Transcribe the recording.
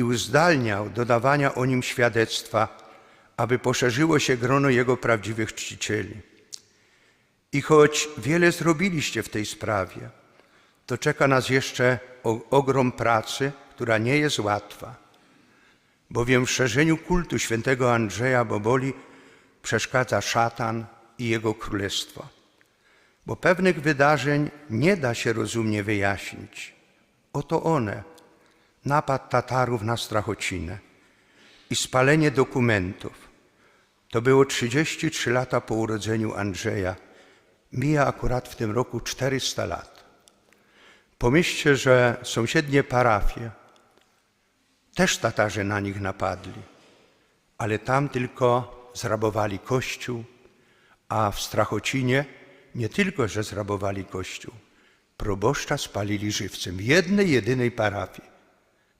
i uzdalniał do dawania o nim świadectwa, aby poszerzyło się grono jego prawdziwych czcicieli. I choć wiele zrobiliście w tej sprawie, to czeka nas jeszcze ogrom pracy, która nie jest łatwa, bowiem w szerzeniu kultu świętego Andrzeja Boboli przeszkadza szatan i jego królestwo. Bo pewnych wydarzeń nie da się rozumnie wyjaśnić. Oto one: napad Tatarów na Strachocinę i spalenie dokumentów. To było 33 lata po urodzeniu Andrzeja. Mija akurat w tym roku 400 lat. Pomyślcie, że sąsiednie parafie też Tatarzy na nich napadli, ale tam tylko zrabowali kościół, a w Strachocinie nie tylko, że zrabowali kościół, proboszcza spalili żywcem w jednej, jedynej parafii.